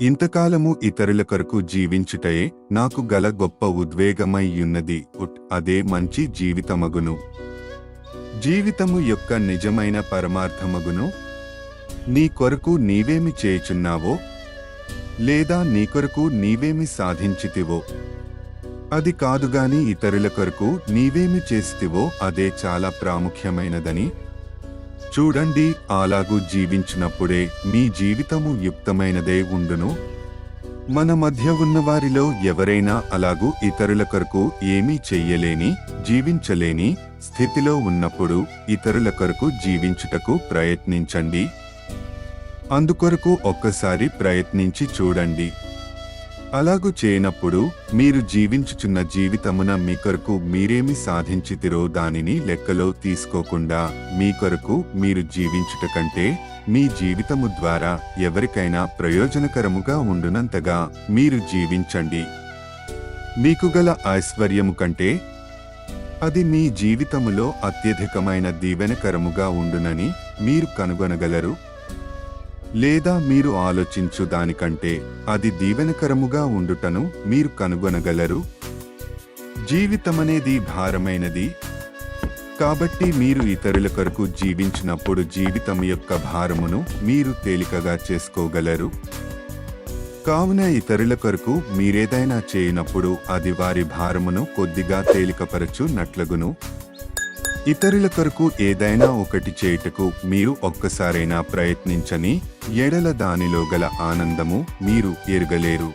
ఇంతకాలము ఇతరుల కొరకు జీవించుటయే నాకు గల గొప్ప ఉద్వేగమైయున్నది ఉట్ అదే మంచి జీవితమగును. జీవితము యొక్క నిజమైన పరమార్థమగును. నీ కొరకు నీవేమి చేయుచున్నావో లేదా నీ కొరకు నీవేమి సాధించితివో అది కాదుగాని ఇతరుల కొరకు నీవేమి చేస్తివో అదే చాలా ప్రాముఖ్యమైనదని చూడండి అలాగూ జీవించినప్పుడే మీ జీవితము యుక్తమైనదే ఉండును. మన మధ్య ఉన్నవారిలో ఎవరైనా అలాగూ ఇతరుల కొరకు ఏమీ చెయ్యలేని జీవించలేని స్థితిలో ఉన్నప్పుడు ఇతరుల కొరకు జీవించుటకు ప్రయత్నించండి. అందుకొరకు ఒక్కసారి ప్రయత్నించి చూడండి. అలాగు చేయనప్పుడు మీరు జీవించుచున్న జీవితమున మీ కొరకు మీరేమి సాధించితిరో దానిని లెక్కలో తీసుకోకుండా మీ కొరకు మీరు జీవించుట కంటే మీ జీవితము ద్వారా ఎవరికైనా ప్రయోజనకరముగా ఉండునంతగా మీరు జీవించండి. మీకు గల ఐశ్వర్యము కంటే అది మీ జీవితములో అత్యధికమైన దీవెనకరముగా ఉండునని మీరు కనుగొనగలరు. లేదా మీరు ఆలోచించు దానికంటే అది దీవెనకరముగా ఉండుటను మీరు కనుగొనగలరు. జీవితమనేది భారమైనది. కాబట్టి మీరు ఇతరుల కొరకు జీవించినప్పుడు జీవితం యొక్క భారమును మీరు తేలికగా చేసుకోగలరు. కావున ఇతరుల కొరకు మీరేదైనా చేయనప్పుడు అది వారి భారమును కొద్దిగా తేలికపరచు నట్లగును ఇతరుల కొరకు ఏదైనా ఒకటి చేయుటకు మీరు ఒక్కసారైనా ప్రయత్నించని ఎడల దానిలో గల ఆనందము మీరు ఎరగలేరు.